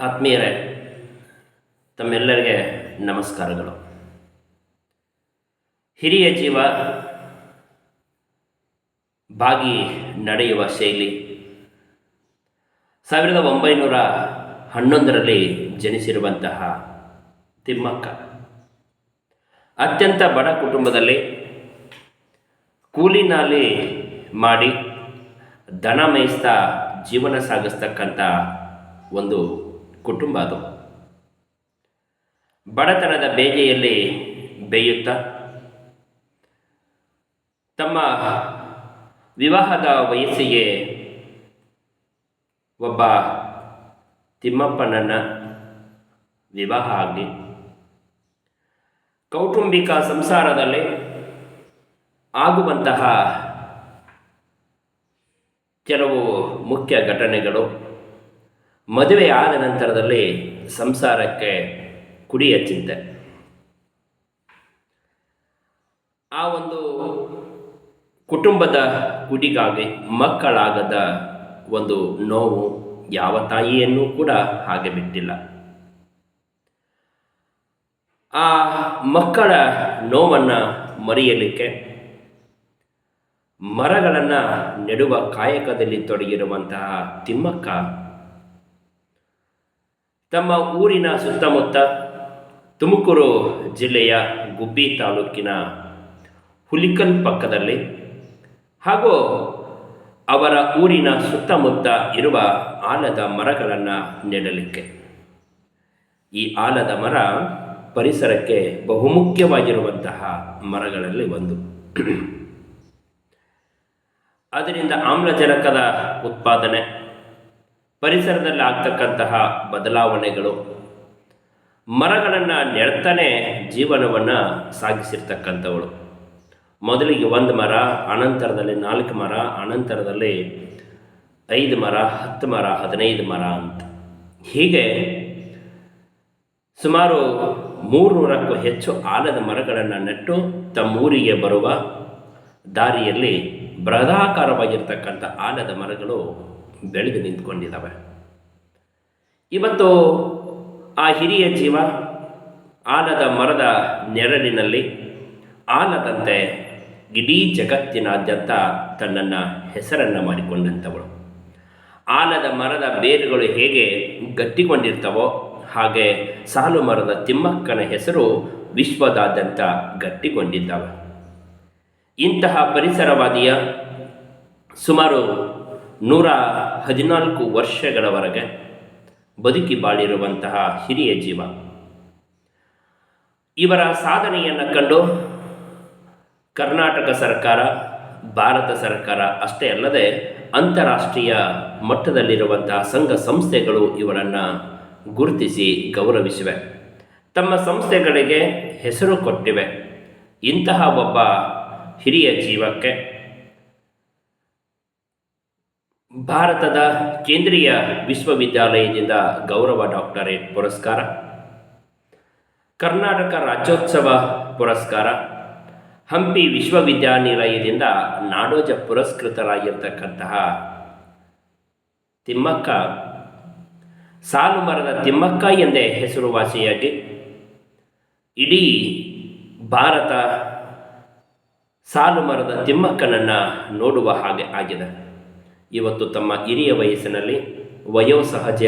ಆತ್ಮೀಯರೇ, ತಮ್ಮೆಲ್ಲರಿಗೆ ನಮಸ್ಕಾರಗಳು. ಹಿರಿಯ ಜೀವ ಬಾಗಿ ನಡೆಯುವ ಶೈಲಿ. ಸಾವಿರದ ಒಂಬೈನೂರ ಹನ್ನೊಂದರಲ್ಲಿ ಜನಿಸಿರುವಂತಹ ತಿಮ್ಮಕ್ಕ. ಅತ್ಯಂತ ಬಡ ಕುಟುಂಬದಲ್ಲಿ ಕೂಲಿನಾಲಿ ಮಾಡಿ ದನ ಮೇಯಿಸ್ತಾ ಜೀವನ ಸಾಗಿಸ್ತಕ್ಕಂಥ ಒಂದು ಕುಟುಂಬ ಅದು ಬಡತನದ ಬೇಗೆಯಲ್ಲಿ ಬೇಯುತ್ತಾ ತಮ್ಮ ವಿವಾಹದ ವಯಸ್ಸಿಗೆ ಒಬ್ಬ ತಿಮ್ಮಪ್ಪನನ್ನು ವಿವಾಹ ಆಗಲಿ. ಕೌಟುಂಬಿಕ ಸಂಸಾರದಲ್ಲಿ ಆಗುವಂತಹ ಕೆಲವು ಮುಖ್ಯ ಘಟನೆಗಳು ಮದುವೆ ಆದ ನಂತರದಲ್ಲಿ ಸಂಸಾರಕ್ಕೆ ಕುಡಿಯ ಚಿಂತೆ. ಆ ಒಂದು ಕುಟುಂಬದ ಕುಡಿಗಾಗಿ ಮಕ್ಕಳಾಗದ ಒಂದು ನೋವು ಯಾವ ತಾಯಿಯನ್ನು ಕೂಡ ಹಾಗೆ ಬಿಟ್ಟಿಲ್ಲ. ಆ ಮಕ್ಕಳ ನೋವನ್ನು ಮರೆಯಲಿಕ್ಕೆ ಮರಗಳನ್ನು ನೆಡುವ ಕಾಯಕದಲ್ಲಿ ತೊಡಗಿರುವಂತಹ ತಿಮ್ಮಕ್ಕ ತಮ್ಮ ಊರಿನ ಸುತ್ತಮುತ್ತ ತುಮಕೂರು ಜಿಲ್ಲೆಯ ಗುಬ್ಬಿ ತಾಲೂಕಿನ ಹುಲಿಕಲ್ ಪಕ್ಕದಲ್ಲಿ ಹಾಗೂ ಅವರ ಊರಿನ ಸುತ್ತಮುತ್ತ ಇರುವ ಆಲದ ಮರಗಳನ್ನು ನೆಡಲಿಕ್ಕೆ. ಈ ಆಲದ ಮರ ಪರಿಸರಕ್ಕೆ ಬಹುಮುಖ್ಯವಾಗಿರುವಂತಹ ಮರಗಳಲ್ಲಿ ಒಂದು. ಅದರಿಂದ ಆಮ್ಲಜನಕದ ಉತ್ಪಾದನೆ ಪರಿಸರದಲ್ಲಿ ಆಗ್ತಕ್ಕಂತಹ ಬದಲಾವಣೆಗಳು. ಮರಗಳನ್ನು ನೆಡ್ತಾನೆ ಜೀವನವನ್ನು ಸಾಗಿಸಿರ್ತಕ್ಕಂಥವಳು. ಮೊದಲಿಗೆ ಒಂದು ಮರ, ಅನಂತರದಲ್ಲಿ ನಾಲ್ಕು ಮರ, ಅನಂತರದಲ್ಲಿ ಐದು ಮರ, ಹತ್ತು ಮರ, ಹದಿನೈದು ಮರ ಅಂತ. ಹೀಗೆ ಸುಮಾರು ಮೂರುನೂರಕ್ಕೂ ಹೆಚ್ಚು ಆಲದ ಮರಗಳನ್ನು ನೆಟ್ಟು ತಮ್ಮೂರಿಗೆ ಬರುವ ದಾರಿಯಲ್ಲಿ ಬೃಹದಾಕಾರವಾಗಿರ್ತಕ್ಕಂಥ ಆಲದ ಮರಗಳು ಬೆಳೆದು ನಿಂತ್ಕೊಂಡಿದ್ದಾವೆ. ಇವತ್ತು ಆ ಹಿರಿಯ ಜೀವ ಆಲದ ಮರದ ನೆರಳಿನಲ್ಲಿ ಆಲದಂತೆ ಇಡೀ ಜಗತ್ತಿನಾದ್ಯಂತ ತನ್ನನ್ನು ಹೆಸರನ್ನು ಮಾಡಿಕೊಂಡಂಥವಳು ಆಲದ ಮರದ ಬೇರುಗಳು ಹೇಗೆ ಗಟ್ಟಿಕೊಂಡಿರ್ತವೋ ಹಾಗೆ ಸಾಲು ಮರದ ತಿಮ್ಮಕ್ಕನ ಹೆಸರು ವಿಶ್ವದಾದ್ಯಂತ ಗಟ್ಟಿಕೊಂಡಿದ್ದಾವೆ. ಇಂತಹ ಪರಿಸರವಾದಿಯ ಸುಮಾರು ನೂರ ಹದಿನಾಲ್ಕು ವರ್ಷಗಳವರೆಗೆ ಬದುಕಿ ಬಾಳಿರುವಂತಹ ಹಿರಿಯ ಜೀವ. ಇವರ ಸಾಧನೆಯನ್ನು ಕಂಡು ಕರ್ನಾಟಕ ಸರ್ಕಾರ, ಭಾರತ ಸರ್ಕಾರ ಅಷ್ಟೇ ಅಲ್ಲದೆ ಅಂತಾರಾಷ್ಟ್ರೀಯ ಮಟ್ಟದಲ್ಲಿರುವಂತಹ ಸಂಘ ಸಂಸ್ಥೆಗಳು ಇವರನ್ನು ಗುರುತಿಸಿ ಗೌರವಿಸಿವೆ. ತಮ್ಮ ಸಂಸ್ಥೆಗಳಿಗೆ ಹೆಸರು ಕೊಟ್ಟಿವೆ. ಇಂತಹ ಒಬ್ಬ ಹಿರಿಯ ಜೀವಕ್ಕೆ ಭಾರತದ ಕೇಂದ್ರೀಯ ವಿಶ್ವವಿದ್ಯಾಲಯದಿಂದ ಗೌರವ ಡಾಕ್ಟರೇಟ್ ಪುರಸ್ಕಾರ. ಕರ್ನಾಟಕ ರಾಜ್ಯೋತ್ಸವ ಪುರಸ್ಕಾರ. ಹಂಪಿ ವಿಶ್ವವಿದ್ಯಾನಿಲಯದಿಂದ ನಾಡೋಜ ಪುರಸ್ಕೃತರಾಗಿರ್ತಕ್ಕಂತಹ ತಿಮ್ಮಕ್ಕ. ಸಾಲು ಮರದ ತಿಮ್ಮಕ್ಕ ಎಂದೇ ಹೆಸರುವಾಸಿಯಾಗಿ ಇಡೀ ಭಾರತ ಸಾಲು ಮರದ ತಿಮ್ಮಕ್ಕನನ್ನು ನೋಡುವ ಹಾಗೆ ಆಗಿದೆ. ಇವತ್ತು ತಮ್ಮ ಹಿರಿಯ ವಯಸ್ಸಿನಲ್ಲಿ ವಯೋಸಹಜ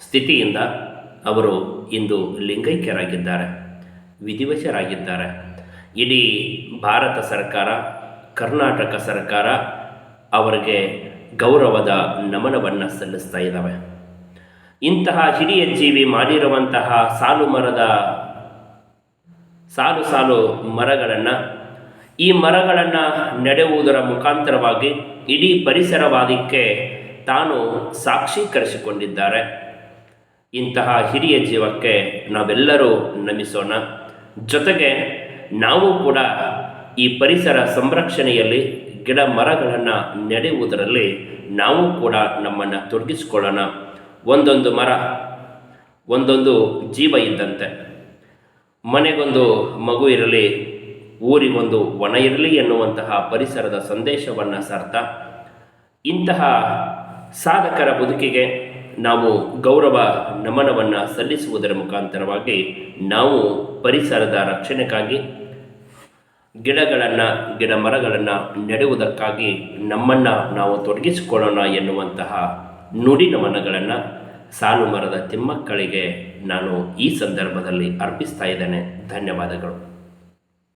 ಸ್ಥಿತಿಯಿಂದ ಅವರು ಇಂದು ಲಿಂಗೈಕ್ಯರಾಗಿದ್ದಾರೆ, ವಿಧಿವಶರಾಗಿದ್ದಾರೆ. ಇಡೀ ಭಾರತ ಸರ್ಕಾರ, ಕರ್ನಾಟಕ ಸರ್ಕಾರ ಅವರಿಗೆ ಗೌರವದ ನಮನವನ್ನು ಸಲ್ಲಿಸ್ತಾ ಇದ್ದಾವೆ ಇಂತಹ ಹಿರಿಯ ಜೀವಿ ಮಾಡಿರುವಂತಹ ಸಾಲು ಮರದ, ಸಾಲು ಸಾಲು ಮರಗಳನ್ನು ಈ ಮರಗಳನ್ನು ನೆಡುವುದರ ಮುಖಾಂತರವಾಗಿ ಇಡೀ ಪರಿಸರವಾದಕ್ಕೆ ತಾನು ಸಾಕ್ಷೀಕರಿಸಿಕೊಂಡಿದ್ದಾರೆ. ಇಂತಹ ಹಿರಿಯ ಜೀವಕ್ಕೆ ನಾವೆಲ್ಲರೂ ನಮಿಸೋಣ. ಜೊತೆಗೆ ನಾವು ಕೂಡ ಈ ಪರಿಸರ ಸಂರಕ್ಷಣೆಯಲ್ಲಿ ಗಿಡ ಮರಗಳನ್ನು ನೆಡುವುದರಲ್ಲಿ ನಾವು ಕೂಡ ನಮ್ಮನ್ನು ತೊಡಗಿಸಿಕೊಳ್ಳೋಣ. ಒಂದೊಂದು ಮರ, ಒಂದೊಂದು ಜೀವ ಇದ್ದಂತೆ. ಮನೆಗೊಂದು ಮಗು ಇರಲಿ ಊರಿಗೊಂದು ಒಣ ಇರಲಿ ಎನ್ನುವಂತಹ ಪರಿಸರದ ಸಂದೇಶವನ್ನು ಸಾರ್ತಾ ಇಂತಹ ಸಾಧಕರ ಬದುಕಿಗೆ ನಾವು ಗೌರವ ನಮನವನ್ನು ಸಲ್ಲಿಸುವುದರ ಮುಖಾಂತರವಾಗಿ ನಾವು ಪರಿಸರದ ರಕ್ಷಣೆಗಾಗಿ ಗಿಡಗಳನ್ನು, ಗಿಡ ಮರಗಳನ್ನು ನೆಡುವುದಕ್ಕಾಗಿ ನಮ್ಮನ್ನು ನಾವು ತೊಡಗಿಸಿಕೊಳ್ಳೋಣ ಎನ್ನುವಂತಹ ನುಡಿ ನಮನಗಳನ್ನು ಸಾಲು ಮರದ ತಿಮ್ಮಕ್ಕಳಿಗೆ ನಾನು ಈ ಸಂದರ್ಭದಲ್ಲಿ ಅರ್ಪಿಸ್ತಾ ಇದ್ದೇನೆ. ಧನ್ಯವಾದಗಳು.